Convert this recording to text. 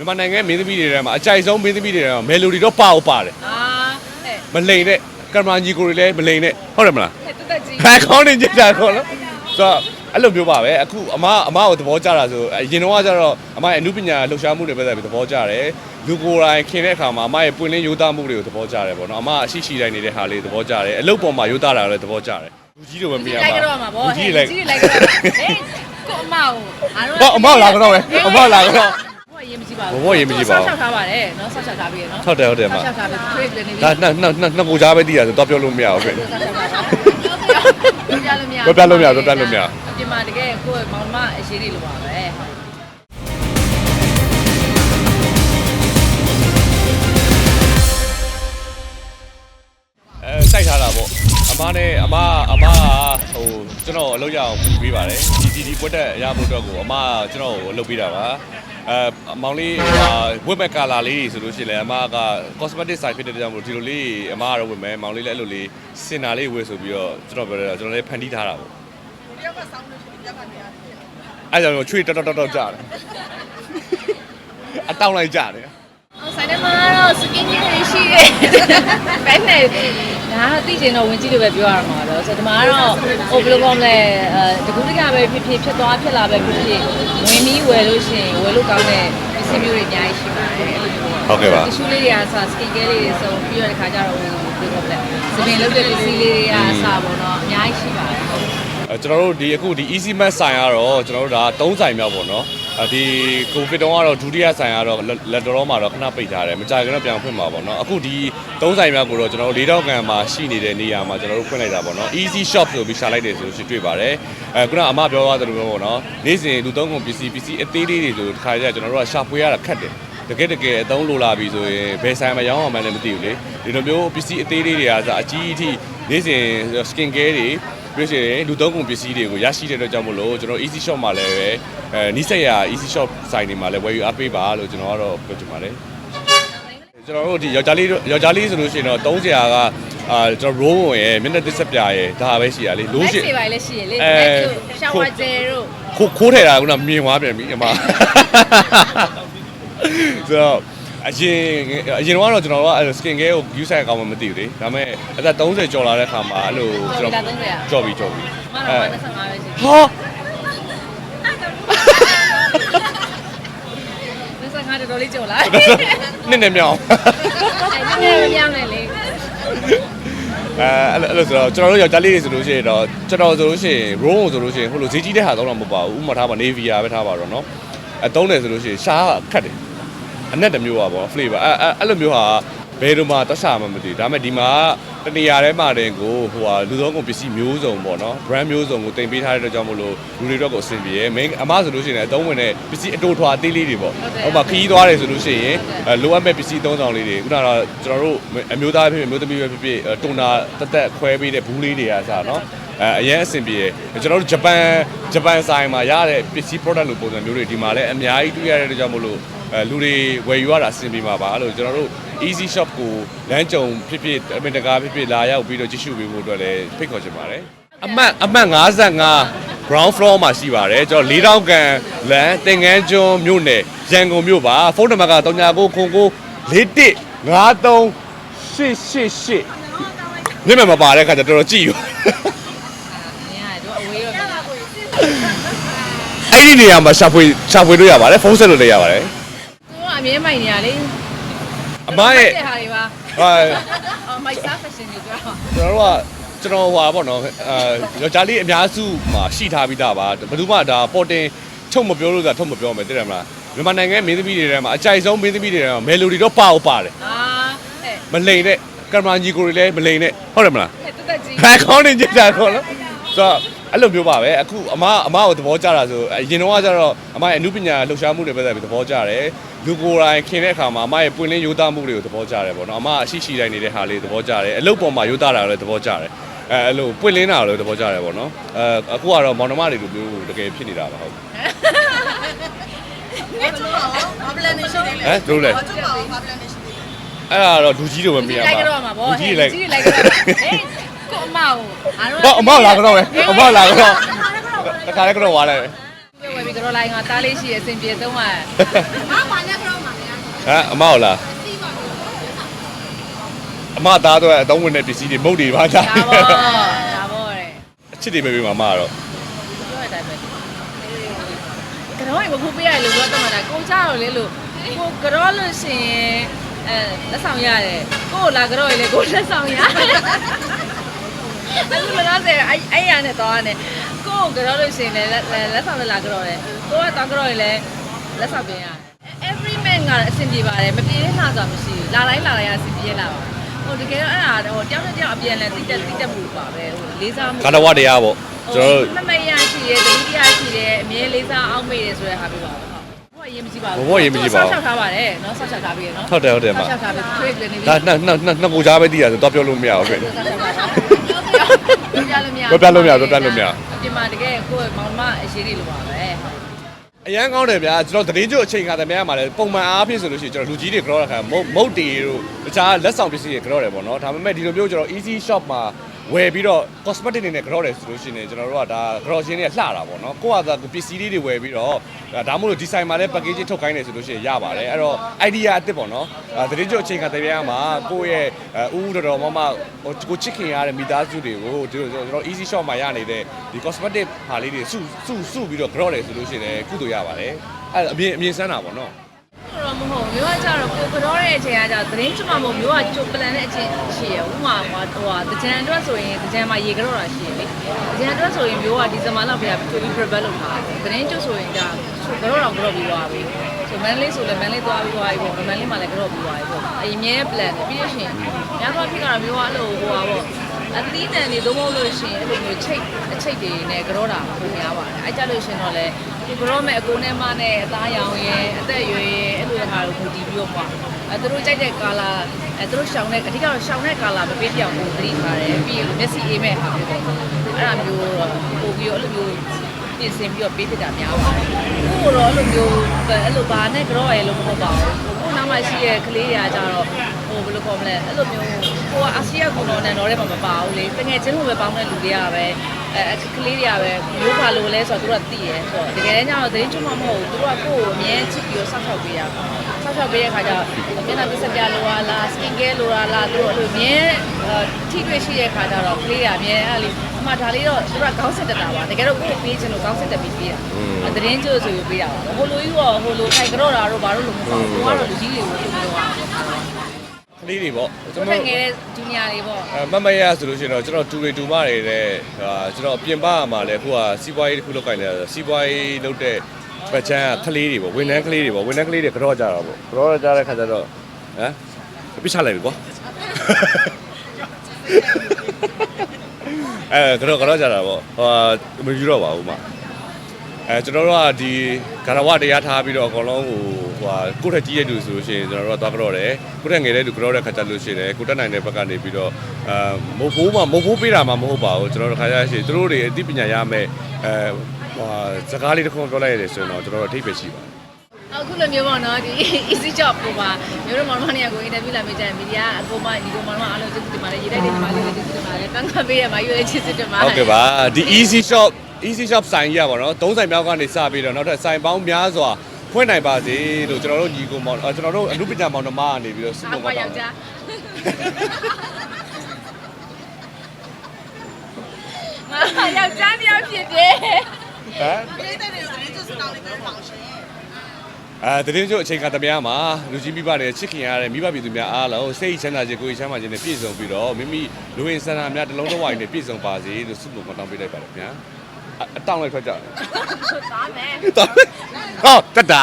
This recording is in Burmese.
မြန်မာနိုင်ငံမင်းသမီးတွေထဲမှာအကြိုက်ဆုံးမင်းသမီးတွေထဲမှာမယ်လိုဒီတော့ပါအောင်ပါတယ်အာဟဲ့မလိန်နဲ့ကင်မရာညီကိုတွေလည်းမလိန်နဲ့ဟုတ်တယ်မလားဟဲ့တက်တက်ကြီးဟဲ့ခေါင်းနေကြတာခေါ်လို့ဆိုတော့အဲ့လိုမျိုးပါပဲအခုအမအမကိုသဘောကျတာဆိုအရင်တော့ကကျတော့အမရဲ့အမှုပညာလှူရှားမှုတွေပဲသဘောကျတယ်လူကိုယ်တိုင်ခင်တဲ့အခါမှာအမရဲ့ပွင့်လင်းရိုးသားမှုတွေကိုသဘောကျတယ်ပေါ့နော်အမအရှိရှိတိုင်းနေတဲ့ဟာလေးသဘောကျတယ်အလုပ်ပေါ်မှာရိုးသားတာလည်းသဘောကျတယ်လူကြီးတွေပဲမြင်ရလိုက်ပါကြတော့မှာဗောလူဟဲ့ကြီးတွေကြီးလိုက်လိုက်ကြတော့မှာဟေးကိုအမကိုအားလုံးဟောအမလာကတော့ပဲအမလာကတော့ ဘောရေးမကြည့်ပါဘူးဘောရေးမကြည့်ပါဘူးဆောက်ထားပါတယ်နော်ဆောက်ချထားပြီးရနော်ဟုတ်တယ်ဟုတ်တယ်အမဆောက်ချထားပြီးထွေးပြနေပြီဒါနှစ်နှစ်နှစ်နှစ်ကိုကြားပဲတည်တာဆိုတော့ပြောလို့မရဘူးခင်ဆောက်ချထားပါပြောပြလို့မရပြောပြလို့မရပြောပြလို့မရအပြင်မှာတကယ်ကိုယ့်မောင်မအရေးလေးလိုပါပဲဟုတ်အဲစိုက်ထားတာပေါ့အမားနဲ့အမအမကဟိုကျွန်တော်အလုပ်ရအောင်ပူပေးပါတယ်ဒီဒီဒီပွက်တက်ရဖို့အတွက်ကိုအမကကျွန်တော်ကိုအလုပ်ပေးတာပါ အဲမောင်လေးဟာဝက်မဲ့ကာလာလေးဆိုလို့ရှိရင်လည်းအမက cosmetic side ဖြစ်တဲ့ကြောင့်မို့ဒီလိုလေးအမကတော့ဝက်မယ်မောင်လေးလည်းအဲ့လိုလေးစင်နာလေးဝက်ဆိုပြီးတော့ကျွန်တော်ပြောတယ်ကျွန်တော်လည်းဖန်တီးထားတာပေါ့အဲ့ကြောင့်ချွေတော်တော်တော်တော်ကြားတယ်အတောင်းလိုက်ကြားတယ်အောင်ဆိုင် ထဲမှာတော့စကင်ကြီးတွေရှိတယ်။ဘယ်နဲ့ဒါကသိချင်တော့ဝင်ကြည့်လို့ပဲပြောရမှာတော့ဆိုတော့ဒီမှာကတော့ဟိုဘယ်လိုကောင်းလဲအဲတကူတကပဲဖြစ်ဖြစ်ဖြစ်သွားဖြစ်လာပဲဖြစ်ဖြစ်ဝင်ပြီးဝယ်လို့ရှိရင်ဝယ်လို့ကောင်းတဲ့ပစ္စည်းမျိုးတွေအများကြီးရှိပါတယ်။ဟုတ်ကဲ့ပါတ िश ူးလေးတွေကဆိုစကင်ကဲလေးတွေဆိုပြီးတော့ဒီခါကျတော့ဟိုဘယ်လိုလဲစပင်လုပ်တဲ့ပစ္စည်းလေးတွေကအစားပေါ့နော်အများကြီးရှိပါတယ်ဟုတ်အဲကျွန်တော်တို့ဒီအခုဒီ easy math ဆိုင်ကတော့ကျွန်တော်တို့ဒါ3ဆိုင်မြောက်ပေါ့နော် အဲဒီ covid တုန်းကတော့ဒုတိယဆိုင်ကတော့လက်တော်မှာတော့ခဏပိတ်ထားတယ်မကြာခင်တော့ပြန်ဖွင့်မှာပေါ့နော်အခုဒီ3ဆိုင်မြောက်ကိုတော့ကျွန်တော်တို့၄တောက်ကန်မှာရှိနေတဲ့နေရာမှာကျွန်တော်တို့ဖွင့်လိုက်တာပေါ့နော် easy shop ဆိုပြီးရှာလိုက်တယ်ဆိုလို့ရှိရင်တွေ့ပါတယ်အဲခုနအမပြောသွားသလိုပဲပေါ့နော်နေ့စဉ်လူသုံးကုန်ပစ္စည်းပစ္စည်းအသေးလေးတွေဆိုတစ်ခါကျကျွန်တော်တို့ကရှာဖွေရတာခက်တယ်တကယ်တကယ်အသုံးလိုလာပြီဆိုရင်ဘယ်ဆိုင်မှာရောင်းအောင်မှလည်းမသိဘူးလေဒီလိုမျိုးပစ္စည်းအသေးလေးတွေကစအကြီးအထိနေ့စဉ် skin care တွေ ပြီးလို့ရှိရင်လူသုံးကုန်ပစ္စည်းတွေကိုရရှိတဲ့အတွက်ကြောင့်မို့လို့ကျွန်တော် easy shop မှာလည်းပဲအဲနီးစက်ရ easy shop ဆိုင်တွေမှာလည်းဝယ်ယူအားပေးပါလို့ကျွန်တော်ကတော့ပြောချင်ပါတယ်ကျွန်တော်တို့ဒီယောက်ျားလေးတို့ယောက်ျားလေးဆိုလို့ရှိရင်တော့30ရာကအာကျွန်တော် roll ဝင်ရယ်မျက်နှာတစ်ဆက်ပြရယ်ဒါပဲရှိရလေလို့လက်ရှိစီပါလေရှိရလေအဲလက်ကျရှောင်းဝါဂျယ်တို့ခိုးခိုးထဲတာကမြင်သွားပြန်ပြီအမဆိုတော့ အရင်အရင်တော့ကျွန်တော်တို့ကအဲ့လို skin care ကို use ဆိုင်ကောင်းမှမသိဘူးလေဒါပေမဲ့အသက်30ကျော်လာတဲ့ခါမှာအဲ့လိုကျွန်တော်ကြော်ပြီကြော်ပြီ မနက်25ပဲရှိ ဟာ 25တော်တော်လေးကြော်လာ နစ်နေမြောင်း အဲ့ဒီမြောင်းနေလေ အဲအဲ့လိုဆိုတော့ကျွန်တော်တို့ယောက်ျားလေးတွေဆိုလို့ရှိရင်တော့ကျွန်တော်ဆိုလို့ရှိရင် roll ဆိုလို့ရှိရင်ဟိုလိုဈေးကြီးတဲ့ဟာတော့မဟုတ်ပါဘူးဥပမာထားပါ navy ပဲထားပါတော့เนาะအဲတုံးတယ်ဆိုလို့ရှိရင်ရှားခတ်တယ် အနက်တစ်မျိုးပါပေါ့ flavor အဲအဲ့လိုမျိုးဟာဘယ်လိုမှတဆာမှမသိဘူးဒါပေမဲ့ဒီမှာတနေရာထဲမှာတင်ကိုဟိုဟာလူသုံးကုန်ပစ္စည်းမျိုးစုံပေါ့နော် brand မျိုးစုံကိုတင်ပေးထားတဲ့အတွက်ကြောင့်မလို့လူတွေတော့ကိုအဆင်ပြေရယ် main အမဆိုလို့ရှိရင်အသုံးဝင်တဲ့ပစ္စည်းအတူထွာအသေးလေးတွေပေါ့ဟိုမှာခီးသွားတယ်ဆိုလို့ရှိရင်အဲလိုအပ်မဲ့ပစ္စည်းသုံးဆောင်လေးတွေခုနကတော့ကျွန်တော်တို့အမျိုးသားဖြစ်ဖြစ်မျိုးသမီးပဲဖြစ်ဖြစ်တွန်တာတက်တက်ခွဲပေးတဲ့ဘူးလေးတွေကစနော်အဲအရင်အဆင်ပြေရယ်ကျွန်တော်တို့ဂျပန်ဂျပန်ဆိုင်မှာရတဲ့ပစ္စည်း product လိုပုံစံမျိုးတွေဒီမှာလည်းအများကြီးတွေ့ရတဲ့အတွက်ကြောင့်မလို့ အဲလူတွေဝယ်ယူရတာအဆင်ပြေမှာပါလို့ကျွန်တော်တို့ easy shop ကိုလမ်းကြုံဖြစ်ဖြစ်အမင်တကာဖြစ်ဖြစ်လာရောက်ပြီးတော့ကြည့်ရှုပေးဖို့အတွက်လည်းဖိတ်ခေါ်ချင်ပါတယ်အမှတ်အမှတ်55 ground floor မှာရှိပါတယ်ကျွန်တော်၄တောင်ကန်လမ်းသင်္ကန်းကျွန်းမြို့နယ်ရန်ကုန်မြို့ပါဖုန်းနံပါတ်က39ခုခု41 53 888မြင်မမပါတဲ့ခါကျတော်တော်ကြည့်ယူ။နင်ကတော့အဝေးတော့ပြတာ။အဲ့ဒီနေရာမှာရှာဖွေရှာဖွေလို့ရပါတယ်ဖုန်းဆက်လို့လည်းရပါတယ်သူက အမြဲမိုက်နေရလေအမရဲ့တဲ့ဟာတွေပါဟာ။အော်မိုက်စား fashion တွေပြောတာကျွန်တော်တို့ကကျွန်တော်ဟွာပေါ့နော်အဲယောက်ျားလေးအများစုမှာရှိထားပြီးသားပါဘယ်သူမှဒါပေါ်တင်ချုပ်မပြောလို့ဆိုတာထုတ်မပြောမယ်သိတယ်မလားမြန်မာနိုင်ငံမင်းသမီးတွေထဲမှာအကြိုက်ဆုံးမင်းသမီးတွေထဲမှာမယ်လိုဒီတော့ပါအောင်ပါတယ်။အာဟဲ့မလိန်နဲ့ကင်မရာညီကိုတွေလည်းမလိန်နဲ့ဟုတ်တယ်မလားဟဲ့တက်တက်ကြီးဟဲ့ခေါင်းနေကြတာခေါ်လို့ဆိုတော့ အဲ့လိုမျိုးပါပဲအခုအမအမကိုသဘောကျတာဆိုအရင်တော့ကကျတော့အမရဲ့အမှုပညာလှူရှားမှုတွေပဲသဘောကျတယ်လူကိုယ်တိုင်ခင်တဲ့အခါမှာအမရဲ့ပွင့်လင်းရိုးသားမှုတွေကိုသဘောကျတယ်ပေါ့နော်အမအရှိရှိတိုင်းနေတဲ့ဟာလေးသဘောကျတယ်အလုပ်ပေါ်မှာရိုးသားတာလည်းသဘောကျတယ်အဲအဲ့လိုပွင့်လင်းတာလည်းသဘောကျတယ်ပေါ့နော်အဲအခုကတော့မောင်နှမတွေလိုမျိုးတကယ်ဖြစ်နေတာပါဟုတ်ငါတို့ပါဘာပလန်နေရှိသေးလဲဟမ်တို့လဲငါတို့ပါဘာပလန်နေရှိသေးလဲအဲ့ဒါတော့လူကြီးတွေပဲမြင်ရလိုက်ပါကြတော့မှာဗောလူ။ကြီးတွေလိုက်ကြီးလိုက်ကြတော့ဟေး ကိုအမကိုအားလုံးဟောအမလာကတော့ပဲအမလာကတော့တခါလေးကတော့ဝါလိုက်ဝယ်ပြီးတော့လိုက်ငါတားလေးရှိရအဆင်ပြေသုံးပါငါဘာညာကတော့မှာဟမ်အမဟုတ်လားအမသားတော့အသုံးဝင်တဲ့ပစ္စည်းတွေမုတ်တွေပါကြဒါပေါ့ဒါပေါ့တဲ့အချစ်တွေပဲပြီးမှအမကတော့ပြောရတဲ့အတိုင်းပဲကတော့မခုပေးရလို့ပြောတော့တာကိုချတော့လေလို့ကိုကတော့လို့ရှိရင်အဲလက်ဆောင်ရတယ်ကိုလာကတော့လေကိုလက်ဆောင်ရ အဲ့လိုလားတဲ့အဲ့အဲ့ရနဲ့တော့နဲ့ကိုကတော့လို့ရှိရင်လည်းလက်ဆောင်လာကတော့လေကိုကတော့ကတော့လေလက်ဆောင်ပြင်ရတယ် every man ကအဆင်ပြေပါတယ်မပြေတဲ့လှဆိုတာမရှိဘူးလာတိုင်းလာတိုင်းအဆင်ပြေလာပါဟိုတကယ်တော့အဲ့ဒါဟိုတယောက်နဲ့တယောက်အပြန်လဲတိတက်တိတက်မှုပါပဲဟိုလေးစားမှုကာလဝတရားပေါ့ကျွန်တော်တို့မမရရှိတယ်တတိယရှိတယ်အမြဲလေးစားအောင်မေ့တယ်ဆိုတဲ့ဟာပြပါဘူးဟုတ်ဘဝရေးမကြည့်ပါဘူးဆောက်ချထားပါတယ်နော်ဆောက်ချထားပြီးရနော်ဟုတ်တယ်ဟုတ်တယ်မဆောက်ချထားပြီးထွေးကလေးနေပြီးဒါနှစ်နှစ်နှစ်နှစ်ကိုကြားပဲသိရတယ်ဆိုတော့ပြောလို့မရဘူးခင်ဆောက်ချထား ပါပြောပြလို့မရပြောပြလို့မရပြောပြလို့မရဒီမှာတကယ်ကိုယ်မောင်မအရေးတွေလိုပါပဲဟုတ်အရန်ကောင်းတယ်ဗျာကျွန်တော်သတင်းကြိုအချိန်ခါတည်းများမှာလဲပုံမှန်အားဖြင့်ဆိုလို့ရှိရင်ကျွန်တော်လူကြီးတွေကြောတဲ့ခါမုတ်မုတ်တီတို့တခြားလက်ဆောင်ပစ္စည်းတွေကြောတယ်ပေါ့နော်ဒါပေမဲ့ဒီလိုမျိုးကျွန်တော် easy shop မှာ ဝယ်ပြီးတော့ cosmetic တွေနဲ့ကြောတယ်ဆိုလို့ရှိရင်ကျွန်တော်တို့ကဒါကြောချင်းတွေကလှတာပေါ့နော်ကိုယ့်ဟာသာပစ္စည်းလေးတွေဝယ်ပြီးတော့ဒါမှမဟုတ် design မှာလည်း packaging ထုတ်ခိုင်းတယ်ဆိုလို့ရှိရင်ရပါတယ်အဲ့တော့ idea အစ်စ်ပေါ့နော်သတင်းကြိုအချိန်ခါတည်းများမှာကိုယ့်ရဲ့ဦးတော်တော်မမဟိုကိုချစ်ခင်ရတဲ့မိသားစုတွေကိုဒီလိုကျွန်တော် easy shop မှာရနေတဲ့ဒီ cosmetic ဟာလေးတွေစုစုစုပြီးတော့ကြောတယ်ဆိုလို့ရှိရင်ကုသိုလ်ရပါတယ်အဲ့အမြင်အမြင်ဆန်းတာပေါ့နော်တော့ မဟုတ်မျိုးကကြတော့ကိုကတော့တဲ့အချိန်ကကြသတင်းချမမို့မျိုးကကျုပ်ပလန်တဲ့အချိန်ရှိရဥမာဟိုဟိုတကြံအတွက်ဆိုရင်တကြံမှာရေကတော့တာရှိရလေတကြံအတွက်ဆိုရင်မျိုးကဒီဇင်ဘာလောက်ပြပြီး prepare လုပ်ထားတယ်သတင်းကျုပ်ဆိုရင်ဒါကတော့တော့ကတော့ပြီးသွားပြီဆိုမန်လေးဆိုလည်းမန်လေးသွားပြီးသွားပြီပေါ့မန်လေးမှာလည်းကတော့ပြီးသွားပြီပေါ့အရင်မြဲ plan ပြီးရရှင်ညတော့ဖြစ်ကတော့မျိုးကအဲ့လိုဟိုပါပေါ့အသီးတန်တွေသုံးဖို့လို့ရှိရင်အဲ့လိုမျိုးချိတ်အချိတ်တွေနဲ့ကြောတာပုံများပါတယ်အဲ့ကြလို့ရှင်တော့လေ ဒီကြောမဲ့အကိုနဲ့မနဲ့အသားရောင်ရဲ့အသက်အရွယ်ရဲ့အဲ့လိုရတာကိုမူတည်ပြီးတော့ပေါ့အဲသူတို့ကြိုက်တဲ့ကာလာအဲသူတို့ရှောင်းတဲ့အဓိကတော့ရှောင်းတဲ့ကာလာမပေးပြောင်းဘူးသတိထားတယ်ပြီးရင်မျက်စိအေးမဲ့ဟာပဲပေါ့အဲ့ဒါမျိုးပို့ပြီးတော့အဲ့လိုမျိုးပြင်ဆင်ပြီးတော့ပေးဖြစ်တာများပါတယ်ကိုတော့အဲ့လိုမျိုးအဲ့လိုဘာနဲ့ကြောရဲလို့မဟုတ်ပါဘူးကိုနောက်မှရှိရဲ့ကလေးတွေကကြတော့ဟိုဘယ် လိုခေါ်မလဲအဲ့လိုမျိုးကိုကအာဆီယံကူတော်နဲ့တော့လည်းမပါဘူးလေတကယ်ချင်းလိုပဲပေါင်းတဲ့လူတွေကပဲအဲကလေးတွေကပဲမျိုးပါလို့လဲဆိုတော့သူကသိရဲဆိုတော့တကယ်တမ်းကျတော့သတင်းချုံမမဟုတ်ဘူးသူကကိုယ့်ကိုအမြဲချစ်ပြီးတော့ဆောက်ရှောက်ပေးရဆောက်ရှောက်ပေးတဲ့ခါကျတော့မျက်နှာပစ္စပြလိုလား skin care လိုလားသူတို့အဲ့လိုအမြဲထိတွေ့ရှိတဲ့ခါကျတော့ကလေးကအမြဲအဲ့လိုအမှဒါလေးတော့သူကခေါင်းစစ်တက်တာပါတကယ်တော့ကိုယ့်ကိုပေးချင်လို့ခေါင်းစစ်တက်ပြီးပေးတာသတင်းကျိုးဆိုပြီးပေးတာပါဟိုလိုကြီးတော့ဟိုလိုထိုင်ကြတော့တာတော့ဘာလို့လို့မဟုတ်ဘူးကတော့လူကြီးတွေကိုလုပ်လို့ရ ကလေးတွေပေါ့သူကျွန်ထတော်က်ငယ်တဲ့ဂျူနီယာတွေပေါ့အဲမမရဆိုလို့ရှိရင်တော့ကျွန်တော်တူတွေတူမတွေတဲ့ဟာကျွန်တော်ပြင်ပမှာလည်းအခုကစီးပွားရေးတစ်ခုလုပ်ကိုင်နေတာဆိုစီးပွားရေးလုပ်တဲ့ဘက်ချမ်းကကလေးတွေပေါ့ဝန်ထမ်းကလေးတွေပေါ့ဝန်ထမ်းကလေးတွေကြောကြတာပေါ့ကြောကြတဲ့ခါကျတော့ဟမ်ပြချလိုက်ပြီကွာအဲကြောကြောကြတာပေါ့ဟိုမယူတော့ပါဘူးမ အဲကျွန်တော်တို့ကဒီဂရဝတရားထားပြီးတော့အကုန်လုံးဟိုဟိုကိုယ့်ထက်ကြီးတဲ့လူဆိုလို့ရှိရင်ကျွန်တော်တို့ကသွားကြောတယ်ကိုယ့်ထက်ငယ်တဲ့လူကြောတဲ့ခါကျလို့ရှိရင်ကိုတက်နိုင်တဲ့ဘက်ကနေပြီးတော့အာမဟုတ်ဘူးမမဟုတ်ဘူးပေးတာမှမဟုတ်ပါဘူးကျွန်တော်တို့ခါကျရှိသူတို့တွေအသိပညာရမယ်အဲဟိုစကားလေးတစ်ခုပြောလိုက်ရတယ်ဆိုရင်တော့ကျွန်တော်တို့အထိပ်ပဲရှိပါတယ်အခုလိုမျိုးပေါ့နော်ဒီ easy job ကိုပါမျိုးတို့မောင်မောင်နေကို interview လာမိကြတယ်မီဒီယာအကိုမဒီကိုမောင်မောင်အားလုံးကျေးဇူးတင်ပါတယ်ရေးတိုက်တဲ့ဒီမှာလေးကျေးဇူးတင်ပါတယ်တန်ခါပေးရမှာရွေးကျေးဇူးတင်ပါတယ်ဟုတ်ကဲ့ပါဒီ easy shop easy shop ဆိုင်ကြီးอ่ะဗောနော်သုံးဆိုင်မြောက်ကနေစပြီးတော့နောက်ထပ်ဆိုင်ပေါင်းများစွာဖွင့်နိုင်ပါစေလို့ကျွန်တော်တို့ညီကိုမောင်အော်ကျွန်တော်တို့အမှုပညာမောင်နှမကနေပြီးတော့ဆုအားတောင်းပါပါယောက်ျားငါယောက်ျားတယောက်ဖြစ်တယ်ဟမ်ပြိတ္တတွေကိုသတင်းကျွတ်စတောင်းလေးပြောပါအောင်ရှင်အဲတရင်ကျို့အချိန်ကတမများမှာလူကြီးမိဘတွေချစ်ခင်ရတဲ့မိဘပြည်သူများအားလုံးစိတ်ချမ်းသာခြင်းကိုယ်ချမ်းသာခြင်းနဲ့ပြည့်စုံပြီးတော့မိမိလူဝင်ဆန္ဒများတစ်လုံးတစ်ဝိုင်းနဲ့ပြည့်စုံပါစေလို့ဆုမတောင်းပေးလိုက်ပါတယ်ခင်ဗျာ အအတောင်းလိုက်ထွက်ကြတယ်သားမယ် ဟောတတ်တာ